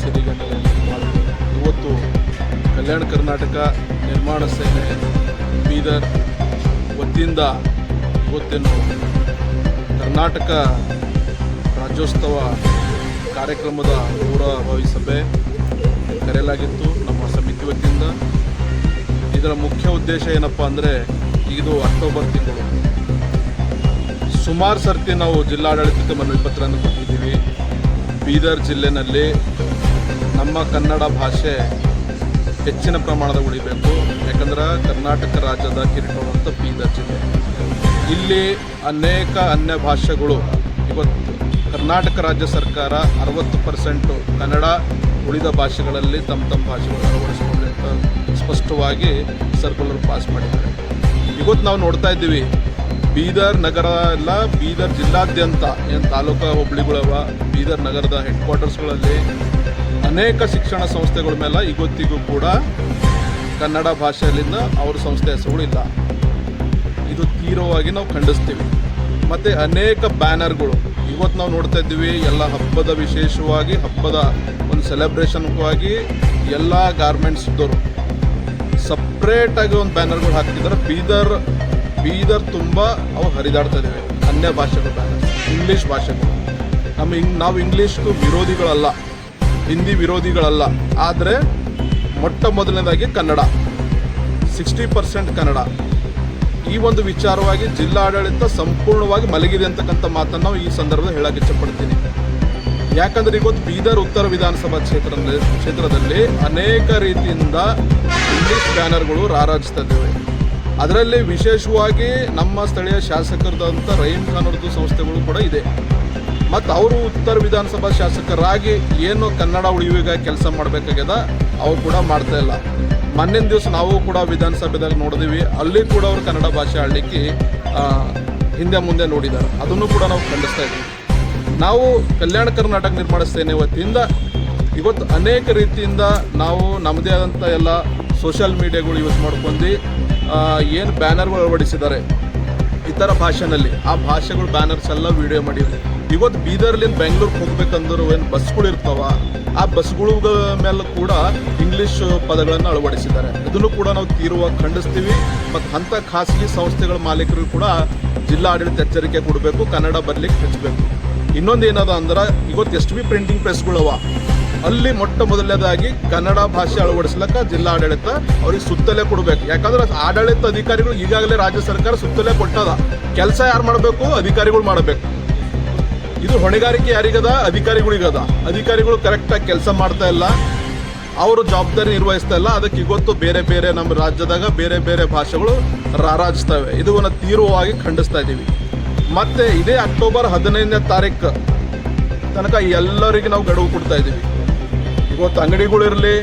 ಸಿರಿಗನ್ನಡ ಮಾಡಿದೆ ಇವತ್ತು ಕಲ್ಯಾಣ ಕರ್ನಾಟಕ ನಿರ್ಮಾಣ ಸೇನೆ ಬೀದರ್ ವತಿಯಿಂದ ಇವತ್ತೇನು ಕರ್ನಾಟಕ ರಾಜ್ಯೋತ್ಸವ ಕಾರ್ಯಕ್ರಮದ ಪೂರ್ವಭಾವಿ ಸಭೆ ಕರೆಯಲಾಗಿತ್ತು ನಮ್ಮ ಸಮಿತಿ ವತಿಯಿಂದ. ಇದರ ಮುಖ್ಯ ಉದ್ದೇಶ ಏನಪ್ಪ ಅಂದರೆ ಇದು ಅಕ್ಟೋಬರ್ ತಿಂಗಳು. ಸುಮಾರು ಸರ್ತಿ ನಾವು ಜಿಲ್ಲಾಡಳಿತಕ್ಕೆ ಮನವಿ ಪತ್ರವನ್ನು ಕೊಟ್ಟಿದ್ದೀವಿ. ಬೀದರ್ ಜಿಲ್ಲೆನಲ್ಲಿ ನಮ್ಮ ಕನ್ನಡ ಭಾಷೆ ಹೆಚ್ಚಿನ ಪ್ರಮಾಣದ ಉಳಿಬೇಕು. ಯಾಕಂದ್ರೆ ಕರ್ನಾಟಕ ರಾಜ್ಯದ ಕಿರೀಟವಂತ ಬೀದರ್ ಜಿಲ್ಲೆ. ಇಲ್ಲಿ ಅನೇಕ ಅನ್ಯ ಭಾಷೆಗಳು, ಇವತ್ತು ಕರ್ನಾಟಕ ರಾಜ್ಯ ಸರ್ಕಾರ ಅರವತ್ತು ಪರ್ಸೆಂಟು ಕನ್ನಡ ಉಳಿದ ಭಾಷೆಗಳಲ್ಲಿ ತಮ್ಮ ತಮ್ಮ ಭಾಷೆಗಳನ್ನು ಅಳವಡಿಸಿಕೊಳ್ಳಿ ಸ್ಪಷ್ಟವಾಗಿ ಸರ್ಕುಲರ್ ಪಾಸ್ ಮಾಡಿದ್ದಾರೆ. ಇವತ್ತು ನಾವು ನೋಡ್ತಾ ಇದ್ದೀವಿ ಬೀದರ್ ನಗರ ಎಲ್ಲ ಬೀದರ್ ಜಿಲ್ಲಾದ್ಯಂತ, ಏನು ತಾಲೂಕು ಹೋಬಳಿಗಳವ, ಬೀದರ್ ನಗರದ ಹೆಡ್ ಕ್ವಾರ್ಟರ್ಸ್ಗಳಲ್ಲಿ ಅನೇಕ ಶಿಕ್ಷಣ ಸಂಸ್ಥೆಗಳ ಮೇಲೆ ಇವತ್ತಿಗೂ ಕೂಡ ಕನ್ನಡ ಭಾಷೆಯಲ್ಲಿಂದ ಅವ್ರ ಸಂಸ್ಥೆ ಹೆಸರುಗಳಿಲ್ಲ ಇದು ತೀವ್ರವಾಗಿ ನಾವು ಖಂಡಿಸ್ತೀವಿ. ಮತ್ತು ಅನೇಕ ಬ್ಯಾನರ್ಗಳು ಇವತ್ತು ನಾವು ನೋಡ್ತಾ ಇದ್ದೀವಿ, ಎಲ್ಲ ಹಬ್ಬದ ವಿಶೇಷವಾಗಿ, ಹಬ್ಬದ ಒಂದು ಸೆಲೆಬ್ರೇಷನ್ಗಾಗಿ ಎಲ್ಲ ಗಾರ್ಮೆಂಟ್ಸ್ದವರು ಸಪ್ರೇಟಾಗಿ ಒಂದು ಬ್ಯಾನರ್ಗಳು ಹಾಕ್ತಿದ್ದಾರೆ ಬೀದರ್ ಬೀದರ್ ತುಂಬ ಅವು ಹರಿದಾಡ್ತಾ ಇದ್ದಾವೆ ಅನ್ಯ ಭಾಷೆಗಳು, ಇಂಗ್ಲೀಷ್ ಭಾಷೆಗಳು. ನಮ್ಮ ಇಂಗ್, ನಾವು ಇಂಗ್ಲೀಷ್ಗೂ ವಿರೋಧಿಗಳಲ್ಲ. ಹಿಂದಿ ವಿರೋಧಿಗಳಲ್ಲ. ಆದರೆ ಮೊಟ್ಟ ಮೊದಲನೇದಾಗಿ ಕನ್ನಡ. Sixty percent Kannada. ಈ ಒಂದು ವಿಚಾರವಾಗಿ ಜಿಲ್ಲಾಡಳಿತ ಸಂಪೂರ್ಣವಾಗಿ ಮಲಗಿದೆ ಅಂತಕ್ಕಂಥ ಮಾತನ್ನು ನಾವು ಈ ಸಂದರ್ಭದಲ್ಲಿ ಹೇಳಕ್ಕೆ ಇಷ್ಟಪಡ್ತೀನಿ ಯಾಕಂದ್ರೆ ಇವತ್ತು ಬೀದರ್ ಉತ್ತರ ವಿಧಾನಸಭಾ ಕ್ಷೇತ್ರದಲ್ಲಿ ಕ್ಷೇತ್ರದಲ್ಲಿ ಅನೇಕ ರೀತಿಯಿಂದ ಇಂಗ್ಲೀಷ್ ಬ್ಯಾನರ್ಗಳು ರಾರಾಜಿಸ್ತಾ ಇದ್ದೇವೆ ಅದರಲ್ಲಿ ವಿಶೇಷವಾಗಿ ನಮ್ಮ ಸ್ಥಳೀಯ ಶಾಸಕರದಂಥ ರಹೀಂ ಖಾನ್ ಅವ್ರದ್ದು ಸಂಸ್ಥೆಗಳು ಕೂಡ ಇದೆ. ಮತ್ತು ಅವರು ಉತ್ತರ ವಿಧಾನಸಭಾ ಶಾಸಕರಾಗಿ ಏನು ಕನ್ನಡ ಉಳಿವಿಗಾಗಿ ಕೆಲಸ ಮಾಡಬೇಕಾಗ್ಯದ ಅವ್ರು ಕೂಡ ಮಾಡ್ತಾ ಇಲ್ಲ. ಮೊನ್ನಿನ ದಿವಸ ನಾವು ಕೂಡ ವಿಧಾನಸಭೆದಾಗ ನೋಡಿದೀವಿ, ಅಲ್ಲಿ ಕೂಡ ಅವರು ಕನ್ನಡ ಭಾಷೆ ಆಡಲಿಕ್ಕೆ ಹಿಂದೆ ಮುಂದೆ ನೋಡಿದ್ದಾರೆ ಅದನ್ನು ಕೂಡ ನಾವು ಖಂಡಿಸ್ತಾ ಇದ್ದೀವಿ. ನಾವು ಕಲ್ಯಾಣ ಕರ್ನಾಟಕ ನಿರ್ಮಾಣ ಸೇನೆ ವತಿಯಿಂದ ಇವತ್ತು ಅನೇಕ ರೀತಿಯಿಂದ ನಾವು ನಮ್ಮದೇ ಆದಂಥ ಎಲ್ಲ ಸೋಷಿಯಲ್ ಮೀಡಿಯಾಗಳು ಯೂಸ್ ಮಾಡ್ಕೊಂಡು ಏನು ಬ್ಯಾನರ್ಗಳು ಅಳವಡಿಸಿದ್ದಾರೆ? ಇತರ ಭಾಷೆನಲ್ಲಿ. ಆ ಭಾಷೆಗಳು ಬ್ಯಾನರ್ಸ್ ಎಲ್ಲ ವಿಡಿಯೋ ಮಾಡಿದ್ರು ಇವತ್ತು ಬೀದರ್ಲಿಂದ ಬೆಂಗಳೂರಿಗೆ ಹೋಗ್ಬೇಕಂದ್ರೆ ಏನು ಬಸ್ಗಳು ಇರ್ತಾವ? ಆ ಬಸ್ಗಳ ಮೇಲೆ ಕೂಡ ಇಂಗ್ಲಿಷ್ ಪದಗಳನ್ನು ಅಳವಡಿಸಿದ್ದಾರೆ. ಇದನ್ನು ಕೂಡ ನಾವು ತೀರ್ವಾಗಿ ಖಂಡಿಸ್ತೀವಿ. ಮತ್ತು ಅಂಥ ಖಾಸಗಿ ಸಂಸ್ಥೆಗಳ ಮಾಲೀಕರು ಕೂಡ ಜಿಲ್ಲಾ ಆಡಳಿತ ಎಚ್ಚರಿಕೆ ಕೊಡಬೇಕು, ಕನ್ನಡ ಬರ್ಲಿಕ್ಕೆ ಹೆಚ್ಚಬೇಕು ಇನ್ನೊಂದು ಏನದ ಅಂದ್ರೆ, ಇವತ್ತು ಎಷ್ಟು ಬಿ ಪ್ರಿಂಟಿಂಗ್ ಪ್ರೆಸ್ಗಳವ ಅಲ್ಲಿ ಮೊಟ್ಟ ಮೊದಲನೇದಾಗಿ ಕನ್ನಡ ಭಾಷೆ ಅಳವಡಿಸ್ಲಕ್ಕ ಜಿಲ್ಲಾ ಆಡಳಿತ ಅವ್ರಿಗೆ ಸುತ್ತಲೇ ಕೊಡಬೇಕು. ಯಾಕಂದ್ರೆ ಆಡಳಿತ ಅಧಿಕಾರಿಗಳು ಈಗಾಗಲೇ ರಾಜ್ಯ ಸರ್ಕಾರ ಸುತ್ತಲೇ ಕೊಟ್ಟದ. ಕೆಲಸ ಯಾರು ಮಾಡಬೇಕು? ಅಧಿಕಾರಿಗಳು ಮಾಡಬೇಕು. ಇದು ಹೊಣೆಗಾರಿಕೆ ಯಾರಿಗದ? ಅಧಿಕಾರಿಗಳಿಗದ. ಅಧಿಕಾರಿಗಳು ಕರೆಕ್ಟಾಗಿ ಕೆಲಸ ಮಾಡ್ತಾ ಇಲ್ಲ. ಅವರು ಜವಾಬ್ದಾರಿ ನಿರ್ವಹಿಸ್ತಾ ಇಲ್ಲ. ಅದಕ್ಕೆ ಇವತ್ತು ಬೇರೆ ಬೇರೆ ನಮ್ಮ ರಾಜ್ಯದಾಗ ಬೇರೆ ಬೇರೆ ಭಾಷೆಗಳು ರಾರಾಜಿಸ್ತವೆ. ಇದನ್ನು ತೀವ್ರವಾಗಿ ಖಂಡಿಸ್ತಾ ಇದ್ದೀವಿ ಮತ್ತೆ ಇದೇ ಅಕ್ಟೋಬರ್ ಹದಿನೈದನೇ ತಾರೀಕು ತನಕ ಎಲ್ಲರಿಗೆ ನಾವು ಗಡುವು ಕೊಡ್ತಾ ಇದ್ದೀವಿ ಇವತ್ತು ಅಂಗಡಿಗಳಿರಲಿ,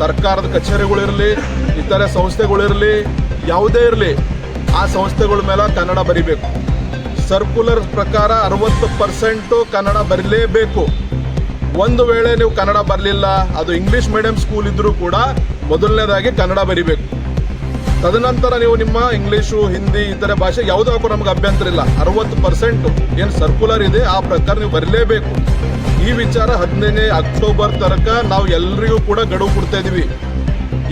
ಸರ್ಕಾರದ ಕಚೇರಿಗಳಿರಲಿ, ಇತರೆ ಸಂಸ್ಥೆಗಳಿರಲಿ, ಯಾವುದೇ ಇರಲಿ, ಆ ಸಂಸ್ಥೆಗಳ ಮೇಲೆ ಕನ್ನಡ ಬರಿಬೇಕು. ಸರ್ಕ್ಯುಲರ್ ಪ್ರಕಾರ ಅರವತ್ತು ಪರ್ಸೆಂಟು ಕನ್ನಡ ಬರಲೇಬೇಕು. ಒಂದು ವೇಳೆ ನೀವು ಕನ್ನಡ ಬರಲಿಲ್ಲ, ಅದು ಇಂಗ್ಲೀಷ್ ಮೀಡಿಯಂ ಸ್ಕೂಲ್ ಇದ್ದರೂ ಕೂಡ ಮೊದಲನೇದಾಗಿ ಕನ್ನಡ ಬರಿಬೇಕು. ತದನಂತರ ನೀವು ನಿಮ್ಮ ಇಂಗ್ಲೀಷು, ಹಿಂದಿ, ಇತರೆ ಭಾಷೆ ಯಾವುದಕ್ಕೂ ನಮ್ಗೆ ಅಭ್ಯಂತರ ಇಲ್ಲ. ಅರವತ್ತು ಪರ್ಸೆಂಟು ಏನು ಸರ್ಕ್ಯುಲರ್ ಇದೆ, ಆ ಪ್ರಕಾರ ನೀವು ಬರಲೇಬೇಕು. ಈ ವಿಚಾರ ಹದಿನೈದನೇ ಅಕ್ಟೋಬರ್ ತನಕ ನಾವು ಎಲ್ರಿಗೂ ಕೂಡ ಗಡುವು ಕೊಡ್ತಾ ಇದೀವಿ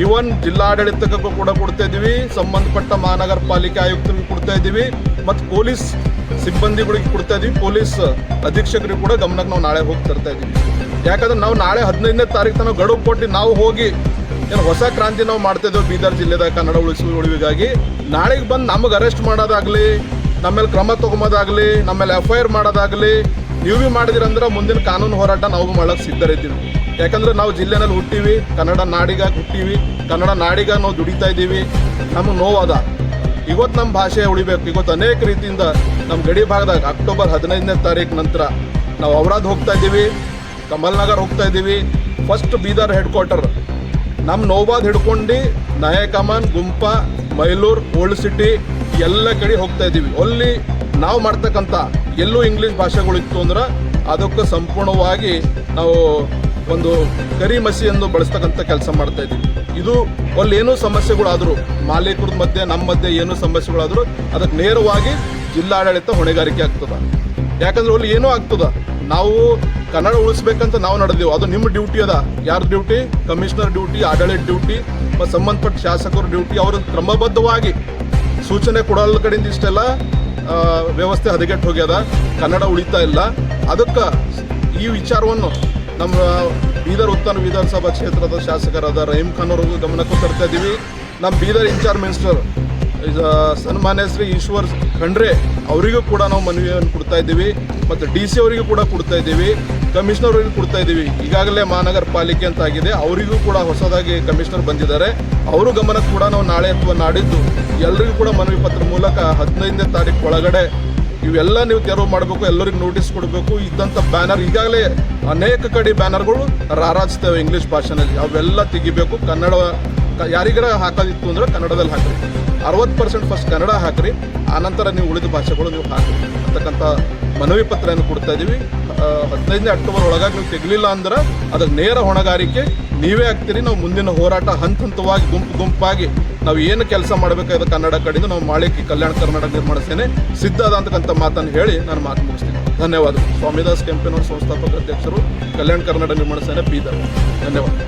ಇವನ್ ಜಿಲ್ಲಾಡಳಿತಕ್ಕೂ ಕೂಡ ಕೊಡ್ತಾ ಇದೀವಿ ಸಂಬಂಧಪಟ್ಟ ಮಹಾನಗರ ಪಾಲಿಕೆ ಆಯುಕ್ತರಿಗೆ ಕೊಡ್ತಾ ಇದೀವಿ ಮತ್ತು ಪೊಲೀಸ್ ಸಿಬ್ಬಂದಿಗಳಿಗೆ ಕೊಡ್ತಾ ಇದೀವಿ ಪೊಲೀಸ್ ಅಧೀಕ್ಷಕರಿಗೆ ಕೂಡ ಗಮನಕ್ಕೆ ನಾವು ನಾಳೆ ಹೋಗಿ ತರ್ತಾ ಇದೀವಿ ಯಾಕಂದ್ರೆ ನಾವು ನಾಳೆ ಹದಿನೈದನೇ ತಾರೀಕು ತನಕ ಗಡುವು ಕೊಟ್ಟು ನಾವು ಹೋಗಿ ಏನು ಹೊಸ ಕ್ರಾಂತಿ ನಾವು ಮಾಡ್ತಾ ಇದ್ದೇವೆ ಬೀದರ್ ಜಿಲ್ಲೆದ ಕನ್ನಡ ಉಳಿಸುವ ಉಳಿವಿಗಾಗಿ. ನಾಳೆಗೆ ಬಂದು ನಮಗೆ ಅರೆಸ್ಟ್ ಮಾಡೋದಾಗ್ಲಿ ನಮ್ಮ ಮೇಲೆ ಕ್ರಮ ತಗೊಂಬೋದಾಗ್ಲಿ ನಮ್ಮ ಮೇಲೆ ಎಫ್ ಐ ಆರ್ ಮಾಡೋದಾಗ್ಲಿ ನೀವು ಭೀ ಮಾಡಿದಿರಂದ್ರೆ ಮುಂದಿನ ಕಾನೂನು ಹೋರಾಟ ನಾವು ಮಾಡಕ್ಕೆ ಸಿದ್ಧರಿದ್ದೀವಿ ಯಾಕಂದ್ರೆ ನಾವು ಜಿಲ್ಲೆನಲ್ಲಿ ಹುಟ್ಟಿವಿ, ಕನ್ನಡ ನಾಡಿಗ ಹುಟ್ಟಿವಿ, ಕನ್ನಡ ನಾಡಿಗ ನಾವು ದುಡಿತಾ ಇದ್ದೀವಿ. ನಮಗೆ ನೋವಾದ. ಇವತ್ತು ನಮ್ಮ ಭಾಷೆ ಉಳಿಬೇಕು. ಇವತ್ತು ಅನೇಕ ರೀತಿಯಿಂದ ನಮ್ಮ ಗಡಿ ಭಾಗದಾಗ ಅಕ್ಟೋಬರ್ ಹದಿನೈದನೇ ತಾರೀಕು ನಂತರ ನಾವು ಔರಾದ್ ಹೋಗ್ತಾ ಇದ್ದೀವಿ, ಕಮಲ್ನಗರ್ ಹೋಗ್ತಾ ಇದ್ದೀವಿ. ಫಸ್ಟ್ ಬೀದರ್ ಹೆಡ್ ಕ್ವಾರ್ಟರ್ ನಮ್ಮ ನೋವಾದ ಹಿಡ್ಕೊಂಡು ನಾಯಕಮಾನ್, ಗುಂಪ, ಮೈಲೂರ್, ಓಲ್ಡ್ ಸಿಟಿ ಎಲ್ಲ ಕಡೆ ಹೋಗ್ತಾ ಇದ್ದೀವಿ. ಅಲ್ಲಿ ನಾವು ಮಾಡ್ತಕ್ಕಂಥ ಎಲ್ಲೂ ಇಂಗ್ಲೀಷ್ ಭಾಷೆಗಳಿತ್ತು ಅಂದ್ರೆ ಅದಕ್ಕೆ ಸಂಪೂರ್ಣವಾಗಿ ನಾವು ಒಂದು ಕರಿ ಮಸಿಯನ್ನು ಬಳಸ್ತಕ್ಕಂಥ ಕೆಲಸ ಮಾಡ್ತಾ ಇದ್ದೀವಿ. ಇದು ಅಲ್ಲಿ ಏನೂ ಸಮಸ್ಯೆಗಳಾದರೂ, ಮಾಲೀಕರ ಮಧ್ಯೆ, ನಮ್ಮ ಮಧ್ಯೆ ಏನೂ ಸಮಸ್ಯೆಗಳಾದರೂ ಅದಕ್ಕೆ ನೇರವಾಗಿ ಜಿಲ್ಲಾಡಳಿತ ಹೊಣೆಗಾರಿಕೆ ಆಗ್ತದೆ. ಯಾಕಂದ್ರೆ ಅಲ್ಲಿ ಏನೂ ಆಗ್ತದ. ನಾವು ಕನ್ನಡ ಉಳಿಸ್ಬೇಕಂತ ನಾವು ನಡೆದೀವಿ. ಅದು ನಿಮ್ಮ ಡ್ಯೂಟಿ ಅದ. ಯಾರ ಡ್ಯೂಟಿ? ಕಮಿಷನರ್ ಡ್ಯೂಟಿ, ಆಡಳಿತ ಡ್ಯೂಟಿ ಮತ್ತು ಸಂಬಂಧಪಟ್ಟ ಶಾಸಕರ ಡ್ಯೂಟಿ ಅವರು ಕ್ರಮಬದ್ಧವಾಗಿ ಸೂಚನೆ ಕೊಡೋಲ್ಲ ಕಡೆಯಿಂದ ಇಷ್ಟೆಲ್ಲ ವ್ಯವಸ್ಥೆ ಹದಗೆಟ್ಟು ಹೋಗ್ಯದ. ಕನ್ನಡ ಉಳಿತಾ ಇಲ್ಲ. ಅದಕ್ಕೆ ಈ ವಿಚಾರವನ್ನು ನಮ್ಮ ಬೀದರ್ ಉತ್ತರ ವಿಧಾನಸಭಾ ಕ್ಷೇತ್ರದ ಶಾಸಕರಾದ ರಹೀಂ ಖಾನ್ ಅವ್ರಿಗೂ ಗಮನಕ್ಕೂ ತರ್ತಾ ಇದ್ದೀವಿ ನಮ್ಮ ಬೀದರ್ ಇನ್ಚಾರ್ಜ್ ಮಿನಿಸ್ಟರ್ ಸನ್ಮಾನ್ಯ ಶ್ರೀ ಈಶ್ವರ್ ಖಂಡ್ರೆ, ಅವರಿಗೂ ಕೂಡ ನಾವು ಮನವಿಯನ್ನು ಕೊಡ್ತಾ ಇದ್ದೀವಿ ಮತ್ತು ಡಿ ಸಿ ಅವರಿಗೂ ಕೂಡ ಕೊಡ್ತಾ ಇದ್ದೀವಿ ಕಮಿಷನರ್ ಕೊಡ್ತಾ ಇದ್ದೀವಿ. ಈಗಾಗಲೇ ಮಹಾನಗರ ಪಾಲಿಕೆ ಅಂತ ಆಗಿದೆ. ಅವರಿಗೂ ಕೂಡ ಹೊಸದಾಗಿ ಕಮಿಷನರ್ ಬಂದಿದ್ದಾರೆ. ಅವರು ಗಮನಕ್ಕೆ ಕೂಡ ನಾವು ನಾಳೆ ಅಥವಾ ನಾಡಿದ್ದು ಎಲ್ಲರಿಗೂ ಕೂಡ ಮನವಿ ಪತ್ರ ಮೂಲಕ ಹದಿನೈದನೇ ತಾರೀಕು ಒಳಗಡೆ ಇವೆಲ್ಲ ನೀವು ತೆರವು ಮಾಡಬೇಕು, ಎಲ್ಲರಿಗೂ ನೋಟಿಸ್ ಕೊಡಬೇಕು. ಇದ್ದಂಥ ಬ್ಯಾನರ್ ಈಗಾಗಲೇ ಅನೇಕ ಕಡೆ ಬ್ಯಾನರ್ಗಳು ರಾರಾಜಿಸ್ತೇವೆ ಇಂಗ್ಲೀಷ್ ಭಾಷೆನಲ್ಲಿ. ಅವೆಲ್ಲ ತೆಗಿಬೇಕು. ಕನ್ನಡ ಯಾರಿಗಾರ ಹಾಕೋದಿತ್ತು ಅಂದ್ರೆ ಕನ್ನಡದಲ್ಲಿ ಹಾಕ್ರಿ. ಅರವತ್ತು ಪರ್ಸೆಂಟ್ ಫಸ್ಟ್ ಕನ್ನಡ ಹಾಕ್ರಿ. ಆನಂತರ ನೀವು ಉಳಿದ ಭಾಷೆಗಳು ನೀವು ಹಾಕ್ರಿ. ಅಂತಕ್ಕಂಥ ಮನವಿ ಪತ್ರವನ್ನು ಕೊಡ್ತಾ ಇದ್ದೀವಿ. ಹದಿನೈದನೇ ಅಕ್ಟೋಬರ್ ಒಳಗಾಗಿ ನೀವು ತೆಗಲಿಲ್ಲ ಅಂದ್ರೆ ಅದಕ್ಕೆ ನೇರ ಹೊಣೆಗಾರಿಕೆ ನೀವೇ ಆಗ್ತೀರಿ. ನಾವು ಮುಂದಿನ ಹೋರಾಟ ಹಂತ ಹಂತವಾಗಿ ಗುಂಪು ಗುಂಪಾಗಿ ನಾವು ಏನು ಕೆಲಸ ಮಾಡಬೇಕಾದ ಕನ್ನಡ ಕಡೆಯಿಂದ ನಾವು ಮಾಳಿಕೆ ಕಲ್ಯಾಣ ಕರ್ನಾಟಕ ನಿರ್ಮಾಣ ಸೇನೆ ಸಿದ್ಧ ಅದ ಅಂತಕ್ಕಂಥ ಮಾತನ್ನು ಹೇಳಿ ನಾನು ಮಾತು ಮುಗಿಸ್ತೀನಿ. ಧನ್ಯವಾದ ಸ್ವಾಮಿದಾಸ್ ಕೆಂಪೇನವರ ಸಂಸ್ಥಾಪಕ ಅಧ್ಯಕ್ಷರು ಕಲ್ಯಾಣ ಕರ್ನಾಟಕ ನಿರ್ಮಾಣ ಸೇನೆ ಬೀದರ್ ಧನ್ಯವಾದ